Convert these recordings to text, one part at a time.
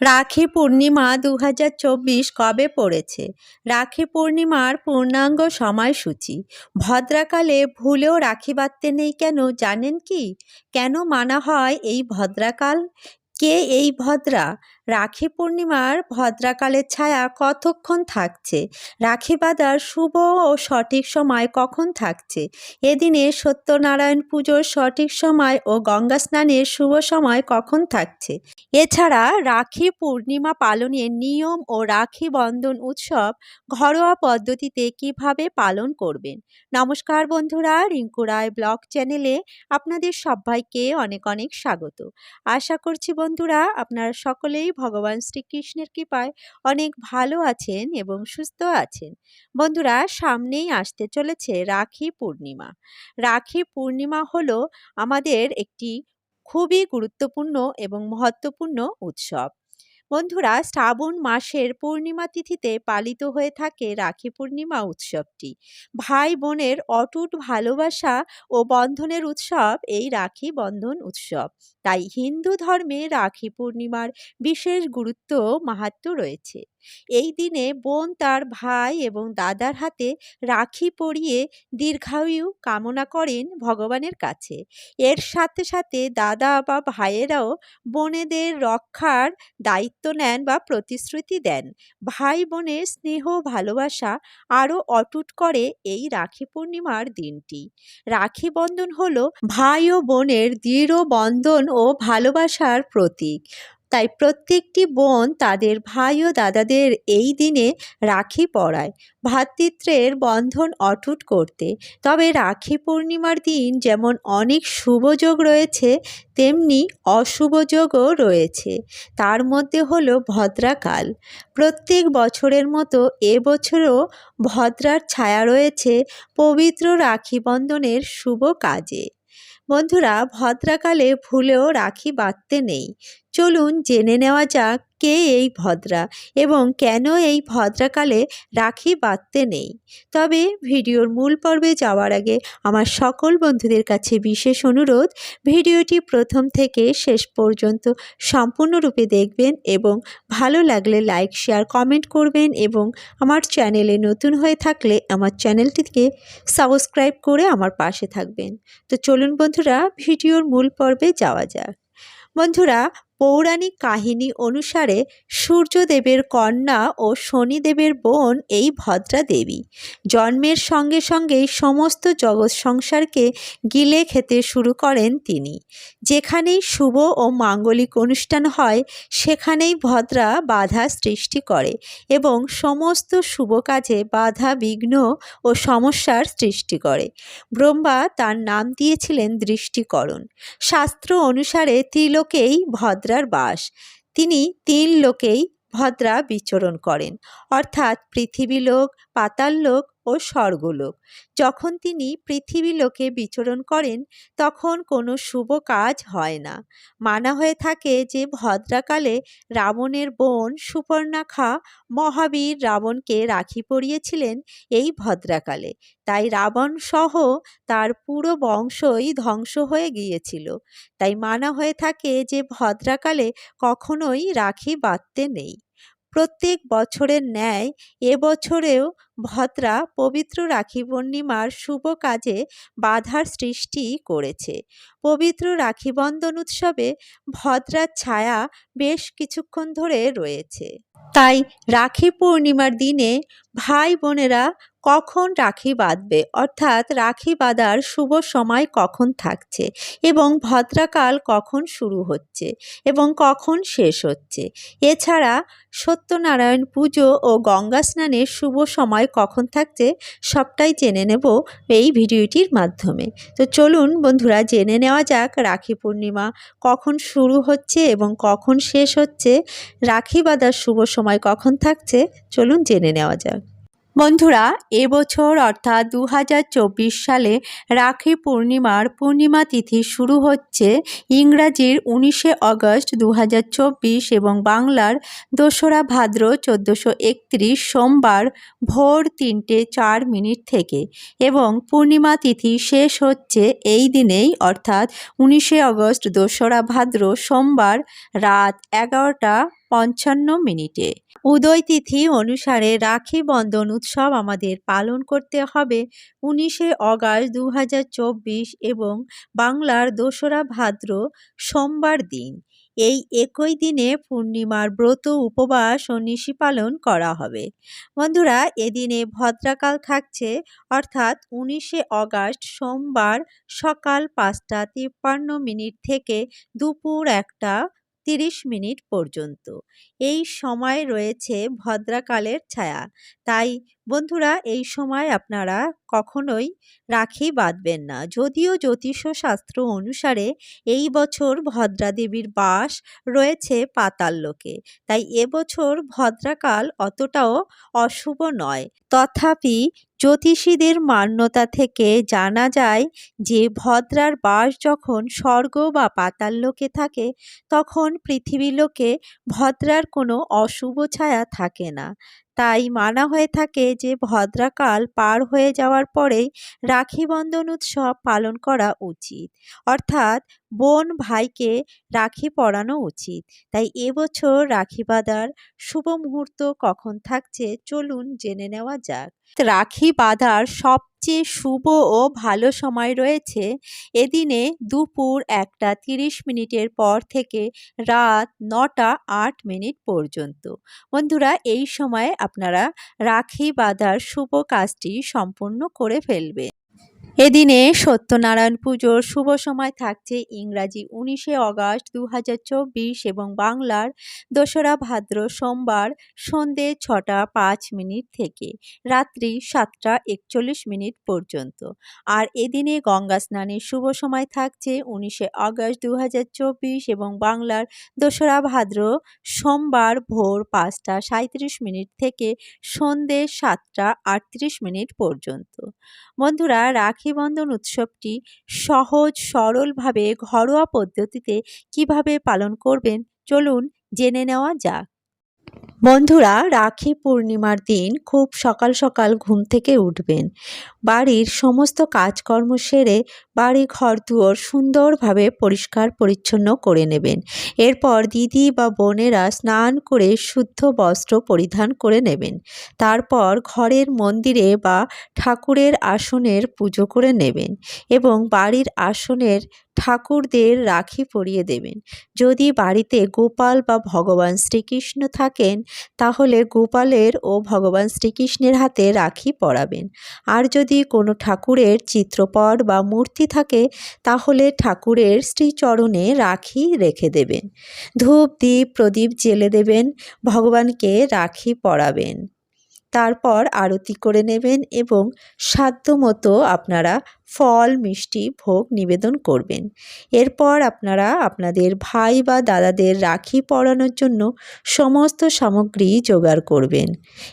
রাখি পূর্ণিমা দু হাজার চব্বিশ কবে পড়েছে? রাখি পূর্ণিমার পূর্ণাঙ্গ সময়সূচি। ভদ্রাকালে ভুলেও রাখি বাঁধতে নেই কেন জানেন কি? কেন মানা হয় এই ভদ্রাকাল? কে এই ভদ্রা? রাখি পূর্ণিমার ভদ্রাকালের ছায়া কতক্ষণ থাকছে? রাখি বাঁধার শুভ ও সঠিক সময় কখন থাকছে? এদিনে সত্যনারায়ণ পুজোর সঠিক সময় ও গঙ্গা স্নানের শুভ সময় কখন থাকছে? এছাড়া রাখি পূর্ণিমা পালনের নিয়ম ও রাখি বন্ধন উৎসব ঘরোয়া পদ্ধতিতে কীভাবে পালন করবেন? নমস্কার বন্ধুরা, রিঙ্কু রায় ব্লগ চ্যানেলে আপনাদের সবাইকে অনেক অনেক স্বাগত। আশা করছি বন্ধুরা আপনারা সকলেই ভগবান শ্রীকৃষ্ণের কৃপায় অনেক ভালো আছেন এবং সুস্থ আছেন। বন্ধুরা, সামনেই আসতে চলেছে রাখি পূর্ণিমা। রাখি পূর্ণিমা হলো আমাদের একটি খুবই গুরুত্বপূর্ণ এবং মহত্বপূর্ণ উৎসব। বন্ধুরা, শ্রাবণ মাসের পূর্ণিমা তিথিতে পালিত হয়ে থাকে রাখি পূর্ণিমা উৎসবটি। ভাই বোনের অটুট ভালোবাসা ও বন্ধনের উৎসব এই রাখি বন্ধন উৎসব। তাই হিন্দু ধর্মে রাখি পূর্ণিমার বিশেষ গুরুত্ব, মাহাত্ম রয়েছে। এই দিনে বোন তার ভাই এবং দাদার হাতে রাখি পরিয়ে দীর্ঘায়ু কামনা করেন ভগবানের কাছে। এর সাথে সাথে দাদা বা ভাইয়েরাও বোনেদের রক্ষার দায়িত্ব নেন বা প্রতিশ্রুতি দেন। ভাই বোনের স্নেহ ভালোবাসা আরও অটুট করে এই রাখি পূর্ণিমার দিনটি। রাখি বন্ধন হল ভাই ও বোনের দৃঢ় বন্ধন ভালোবাসার প্রতীক। তাই প্রত্যেকটি বোন তাদের ভাই ও দাদাদের এই দিনে রাখি পরায়। ভ্রাতৃত্বের বন্ধন অটুট করতে। তবে রাখি পূর্ণিমার দিন যেমন অনেক শুভযোগ রয়েছে, তেমনি অশুভ যোগও রয়েছে। তার মধ্যে হলো ভদ্রাকাল। প্রত্যেক বছরের মতো এবছরও ভদ্রার ছায়া রয়েছে পবিত্র রাখি বন্ধনের শুভ কাজে। বন্ধুরা ভদ্রাকালে ভুলেও রাখি বাঁধতে নেই। চলুন জেনে নেওয়া যাক কে এই ভদ্রা এবং কেন এই ভদ্রাকালে রাখি বাঁধতে নেই। তবে ভিডিওর মূল পর্বে যাওয়ার আগে আমার সকল বন্ধুদের কাছে বিশেষ অনুরোধ, ভিডিওটি প্রথম থেকে শেষ পর্যন্ত সম্পূর্ণরূপে দেখবেন এবং ভালো লাগলে লাইক, শেয়ার, কমেন্ট করবেন এবং আমার চ্যানেলে নতুন হয়ে থাকলে আমার চ্যানেলটিকে সাবস্ক্রাইব করে আমার পাশে থাকবেন। তো চলুন বন্ধুরা, ভিডিওর মূল পর্বে যাওয়া যাক। বন্ধুরা পৌরাণিক কাহিনী অনুসারে সূর্যদেবের কন্যা ও শনিদেবের বোন এই ভদ্রা দেবী। জন্মের সঙ্গে সঙ্গেই সমস্ত জগৎ সংসারকে গিলে খেতে শুরু করেন তিনি। যেখানেই শুভ ও মাঙ্গলিক অনুষ্ঠান হয়, সেখানেই ভদ্রা বাধা সৃষ্টি করে এবং সমস্ত শুভ কাজে বাধা, বিঘ্ন ও সমস্যার সৃষ্টি করে। ব্রহ্মা তার নাম দিয়েছিলেন দৃষ্টিকরণ। শাস্ত্র অনুসারে ত্রিলোকেই ভদ্রা ভদ্রার বাস। তিনি তিন লোকেই ভদ্রা বিচরণ করেন। অর্থাৎ পৃথিবী লোক পাতাল পাতাললোক ও স্বর্গলোক। যখন তিনি পৃথিবী লোকে বিচরণ করেন, তখন কোনো শুভ কাজ হয় না। মানা হয়ে থাকে যে ভদ্রাকালে রাবণের বোন সুপর্ণাখা মহাবীর রাবণকে রাখি পরিয়েছিলেন এই ভদ্রাকালে। তাই রাবণ সহ তার পুরো বংশই ধ্বংস হয়ে গিয়েছিল। তাই মানা হয়ে থাকে যে ভদ্রাকালে কখনোই রাখি বাঁধতে নেই। প্রত্যেক বছরের ন্যায় এবছরেও ভদ্রা পবিত্র রাখি পূর্ণিমার শুভ কাজে বাধার সৃষ্টি করেছে। পবিত্র রাখি বন্ধন উৎসবে ভদ্রার ছায়া বেশ কিছুক্ষণ ধরে রয়েছে। তাই রাখি পূর্ণিমার দিনে ভাই বোনেরা কখন রাখি বাঁধবে? অর্থাৎ রাখি বাঁধার শুভ সময় কখন থাকছে? এবং ভদ্রাকাল কখন শুরু হচ্ছে? এবং কখন শেষ হচ্ছে? এছাড়া সত্যনারায়ণ পুজো ও গঙ্গা স্নানের শুভ সময় কখন থাকছে? সবটাই জেনে নেব এই ভিডিওটির মাধ্যমে। তো চলুন বন্ধুরা, জেনে নেওয়া যাক রাখি পূর্ণিমা কখন শুরু হচ্ছে এবং কখন শেষ হচ্ছে? রাখি বাঁধার শুভ সময় কখন থাকছে? চলুন জেনে নেওয়া যাক। বন্ধুরা এবছর অর্থাৎ দু হাজার চব্বিশ সালে রাখি পূর্ণিমার পূর্ণিমা তিথি শুরু হচ্ছে ইংরাজির উনিশে অগস্ট দু হাজার চব্বিশ এবং বাংলার দোসরা ভাদ্র চোদ্দোশো সোমবার ভোর তিনটে চার মিনিট থেকে এবং পূর্ণিমা তিথি শেষ হচ্ছে এই দিনেই অর্থাৎ উনিশে অগস্ট দোসরা ভাদ্র সোমবার রাত এগারোটা পঞ্চান্ন মিনিটে। উদয় তিথি অনুসারে রাখি বন্ধন উৎসব আমাদের পালন করতে হবে উনিশে অগাস্ট দু হাজার চব্বিশ এবং বাংলার দোসরা ভাদ্র সোমবার দিন। এই একই দিনে পূর্ণিমার ব্রত, উপবাস ও নিশি পালন করা হবে। বন্ধুরা, এদিনে ভদ্রাকাল থাকছে, অর্থাৎ উনিশে অগাস্ট সোমবার সকাল পাঁচটা তিপ্পান্ন মিনিট থেকে দুপুর একটা তিরিশ মিনিট পর্যন্ত। এই সময় রয়েছে ভদ্রাকালের ছায়া। তাই বন্ধুরা, এই সময় আপনারা কখনোই রাখি বাঁধবেন না। যদিও জ্যোতিষ শাস্ত্র অনুসারে এই বছর ভদ্রা দেবীর বাস রয়েছে পাতাল লোকে। তাই এবছর ভদ্রাকাল অতটাও অশুভ নয়। তথাপি জ্যোতিষীদের মান্যতা থেকে জানা যায় যে, ভদ্রার বাস যখন স্বর্গ বা পাতাল লোকে থাকে, তখন পৃথিবী লোকে ভদ্রার কোনো অশুভ ছায়া থাকে না। তাই মানা হয়ে থাকে যে ভদ্রাকাল পার হয়ে যাওয়ার পরেই রাখি বন্ধন উৎসব পালন করা উচিত। অর্থাৎ বোন ভাইকে রাখি পরানো উচিত। তাই এবছর রাখি বাঁধার শুভ মুহূর্ত কখন থাকছে চলুন জেনে নেওয়া যাক। রাখি বাঁধার সবচেয়ে শুভ ও ভালো সময় রয়েছে এদিনে দুপুর একটা তিরিশ মিনিটের পর থেকে রাত নটা আট মিনিট পর্যন্ত। বন্ধুরা, এই সময় আপনারা রাখি বাঁধার শুভ কাজটি সম্পূর্ণ করে ফেলবে। এদিনে সত্যনারায়ণ পুজোর শুভ সময় থাকছে ইংরাজি উনিশে অগাস্ট দু এবং বাংলার দোসরা ভাদ্র সোমবার সন্ধে ছটা পাঁচ মিনিট থেকে রাত্রি সাতটা একচল্লিশ মিনিট পর্যন্ত। আর এদিনে গঙ্গা স্নানের শুভ সময় থাকছে উনিশে অগাস্ট দু এবং বাংলার দোসরা ভাদ্র সোমবার ভোর পাঁচটা সাঁত্রিশ মিনিট থেকে সন্ধে সাতটা আটত্রিশ মিনিট পর্যন্ত। বন্ধুরা, রাখি বন্ধন উৎসবটি সহজ সরলভাবে ঘরোয়া পদ্ধতিতে কীভাবে পালন করবেন? চলুন জেনে নেওয়া যাক। বন্ধুরা, রাখি পূর্ণিমার দিন খুব সকাল সকাল ঘুম থেকে উঠবেন। বাড়ির সমস্ত কাজকর্ম সেরে বাড়ি ঘর দুয়ার সুন্দরভাবে পরিষ্কার পরিচ্ছন্ন করে নেবেন। এরপর দিদি বা বোনেরা স্নান করে শুদ্ধ বস্ত্র পরিধান করে নেবেন। তারপর ঘরের মন্দিরে বা ঠাকুরের আসনের পুজো করে নেবেন এবং বাড়ির আসনের ঠাকুরদের রাখি পরিয়ে দেবেন। যদি বাড়িতে গোপাল বা ভগবান শ্রীকৃষ্ণ থাকেন তাহলে গোপালের ও ভগবান শ্রীকৃষ্ণের হাতে রাখি পরাবেন। আর যদি কোনো ঠাকুরের চিত্রপট বা মূর্তি থাকে, তাহলে ঠাকুরের শ্রীচরণে রাখি রেখে দেবেন। ধূপ দ্বীপ প্রদীপ জেলে দেবেন, ভগবানকে রাখি পরাবেন। তারপর আরতি করে নেবেন এবং সাধ্যমতো আপনারা ফল, মিষ্টি, ভোগ নিবেদন করবেন। এরপর আপনারা আপনাদের ভাই বা দাদাদের রাখি পরানোর জন্য সমস্ত সামগ্রী জোগাড় করবেন।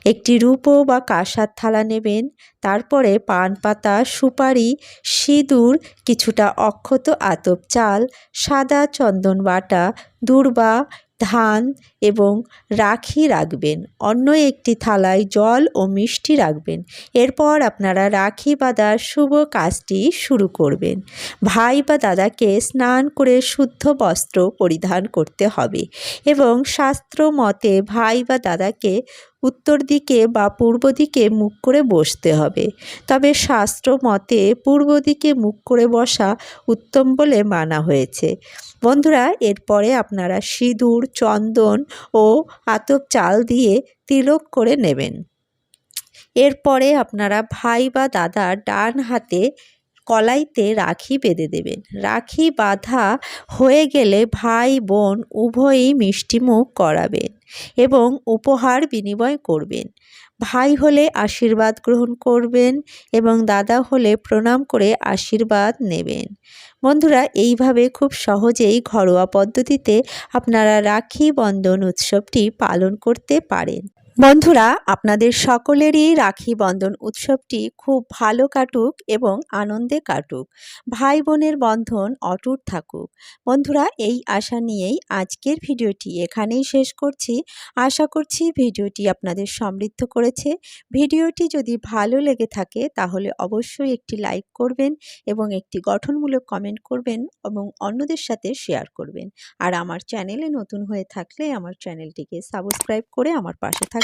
একটি রূপো বা কাঁসার থালা নেবেন, তারপরে পান পাতা সুপারি, সিঁদুর, কিছুটা অক্ষত আতপ চাল, সাদা চন্দন বাটা, দূর্বা, ধান এবং রাখি রাখবেন। অন্য একটি থালায় জল ও মিষ্টি রাখবেন। এরপর আপনারা রাখি বাঁধার শুভ কাজটি শুরু করবেন। ভাই বা দাদাকে স্নান করে শুদ্ধ বস্ত্র পরিধান করতে হবে এবং শাস্ত্র মতে ভাই বা দাদাকে উত্তর দিকে বা পূর্ব দিকে মুখ করে বসতে হবে। তবে শাস্ত্র মতে পূর্ব দিকে মুখ করে বসা উত্তম বলে মানা হয়েছে। বন্ধুরা, এরপরে আপনারা সিঁদুর, চন্দন ও আতপ চাল দিয়ে তিলক করে নেবেন। এরপরে আপনারা ভাই বা দাদার ডান হাতে কলাইতে রাখি বেঁধে দেবেন। রাখি বাঁধা হয়ে গেলে ভাই, বোন উভয়ই মিষ্টিমুখ করাবেন এবং উপহার বিনিময় করবেন। ভাই হলে আশীর্বাদ গ্রহণ করবেন এবং দাদা হলে প্রণাম করে আশীর্বাদ নেবেন। বন্ধুরা, এইভাবে খুব সহজেই ঘরোয়া পদ্ধতিতে আপনারা রাখি বন্ধন উৎসবটি পালন করতে পারেন। বন্ধুরা, আপনাদের সকলেরই রাখি বন্ধন উৎসবটি খুব ভালো কাটুক এবং আনন্দে কাটুক। ভাই বোনের বন্ধন অটুট থাকুক। বন্ধুরা, এই আশা নিয়েই আজকের ভিডিওটি এখানেই শেষ করছি। আশা করছি ভিডিওটি আপনাদের সমৃদ্ধ করেছে। ভিডিওটি যদি ভালো লেগে থাকে, তাহলে অবশ্যই একটি লাইক করবেন এবং একটি গঠনমূলক কমেন্ট করবেন এবং অন্যদের সাথে শেয়ার করবেন। আর আমার চ্যানেলে নতুন হয়ে থাকলে আমার চ্যানেলটিকে সাবস্ক্রাইব করে আমার পাশে থাকবেন।